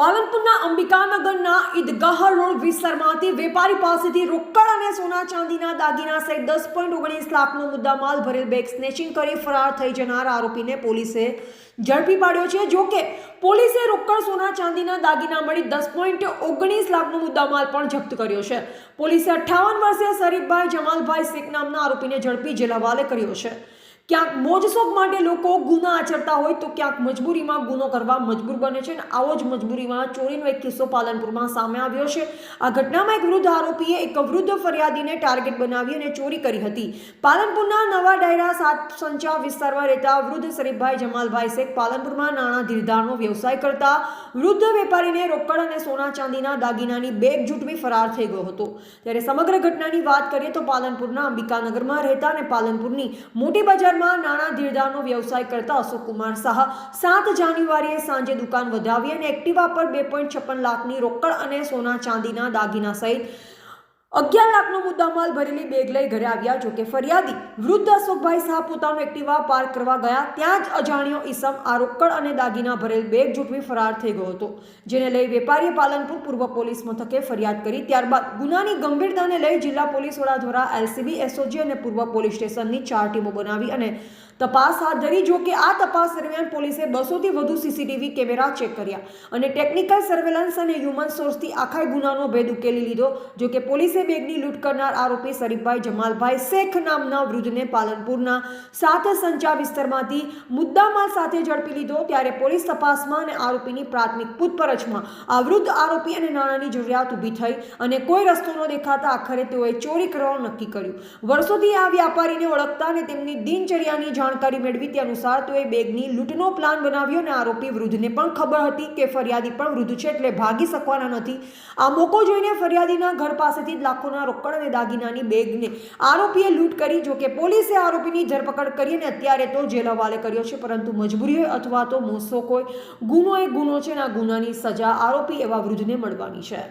પાલનપુરના અંબિકાનગરના ઈદગાહ road વિસ્તારમાંથી વેપારી પાસેથી રોકડ અને સોના ચાંદીના દાગીના સહિત દસ પોઈન્ટ ઓગણીસ લાખનો મુદ્દામાલ ભરેલ બેગ સ્નેચિંગ કરી ફરાર થઈ જનાર આરોપીને પોલીસે ઝડપી પાડ્યો છે. જો કે પોલીસે રોકડ, સોના ચાંદીના દાગીના મળી દસ પોઈન્ટ ઓગણીસ લાખનો મુદ્દામાલ પણ જપ્ત કર્યો છે. પોલીસે અઠ્ઠાવન વર્ષીય શરીફભાઈ જમાલભાઈ શેખ નામના આરોપીને ઝડપી જેલ કર્યો છે. ક્યાંક મોજશોખ માટે લોકો ગુના આચરતા હોય તો ક્યાંક મજબૂરીમાં ગુનો કરવા મજબૂર બને છે અને આવો જ મજબૂરીમાં ચોરીનો એક કિસ્સો પાલનપુરમાં સામે આવ્યો છે. આ ઘટનામાં એક વૃદ્ધ આરોપીએ એક વૃદ્ધ ફરિયાદીને ટાર્ગેટ બનાવી અને ચોરી કરી હતી. પાલનપુરના નવા ડાયરા સાત સંચા વિસ્તારમાં રહેતા વૃદ્ધ શરીફભાઈ જમાલભાઈ શેખ પાલનપુરમાં નાણાં ધીરધારનો વ્યવસાય કરતા વૃદ્ધ વેપારીને રોકડ અને સોના ચાંદીના દાગીનાની બેગ જૂટવી ફરાર થઈ ગયો હતો. ત્યારે સમગ્ર ઘટનાની વાત કરીએ તો પાલનપુરના અંબિકાનગરમાં રહેતા અને પાલનપુરની મોટી બજારમાં નાણાં ધીરધારનો વ્યવસાય કરતા અશોકકુમાર શાહ સાત જાન્યુઆરીએ સાંજે દુકાન વધાવી અને એક્ટિવા પર બે પોઈન્ટ છપ્પન લાખની રોકડ અને સોના ચાંદીના દાગીના સહિત અગિયાર લાખનો મુદ્દામાલ ભરેલી બેગ લઈ ઘરે આવ્યા જોકે ફરિયાદી વૃદ્ધ અશોકભાઈ શાહ પોતાનું એક્ટિવા પાર્ક કરવા ગયા ત્યાં જ અજાણ્યો ઈસમ આ રોકડ અને દાગીના ભરેલ બેગ જૂટવી ફરાર થઈ ગયો હતો, જેને લઈ વેપારીએ પાલનપુર પૂર્વ પોલીસ મથકે ફરિયાદ કરી. ત્યારબાદ ગુનાની ગંભીરતાને લઈ જિલ્લા પોલીસ વડા દ્વારા એલસીબી, એસઓજી અને પૂર્વ પોલીસ સ્ટેશનની ચાર ટીમો બનાવી અને તપાસ હાથ ધરી, જો કે આ તપાસ દરમિયાન પોલીસે બસોથી વધુ સીસીટીવી કેમેરા ચેક કર્યા અને ટેકનિકલ સર્વેલન્સ અને હ્યુમન સોર્સથી આખા ગુનાનો ભેદ ઉકેલી લીધો, જો કે પોલીસે બેગની લૂંટ કરનાર આરોપી શરીફભાઈ જમાલભાઈ શેખ નામના વૃદ્ધને પાલનપુરના સાત સંચા વિસ્તારમાંથી મુદ્દામાલ સાથે ઝડપી લીધો, ત્યારે પોલીસ તપાસમાં અને આરોપીની પ્રાથમિક પૂછપરછમાં આ વૃદ્ધ આરોપી અને નાણાંની જરૂરિયાત ઊભી થઈ અને કોઈ રસ્તો ન દેખાતા આખરે તેઓએ ચોરી કરવાનું નક્કી કર્યું. વર્ષોથી આ વ્યાપારીને ઓળખતા અને તેમની દિનચર્યાની જાણકારી મેળવી તે અનુસાર તેઓએ બેગની લૂંટનો પ્લાન બનાવ્યો અને આરોપી વૃદ્ધને પણ ખબર હતી કે ફરિયાદી પણ વૃદ્ધ છે એટલે ભાગી શકવાના નથી. આ મોકો જોઈને ફરિયાદીના ઘર પાસેથી લાખોના રોકડ અને દાગીનાની બેગને આરોપીએ લૂંટ કરી જોકે પોલીસે આરોપીની ધરપકડ કરી અને અત્યારે તો જેલ હવાલે કર્યો છે, પરંતુ મજબૂરી હોય અથવા તો મોસો કોઈ ગુનો એ ગુનો છે અને આ ગુનાની સજા આરોપી એવા વૃદ્ધને મળવાની છે.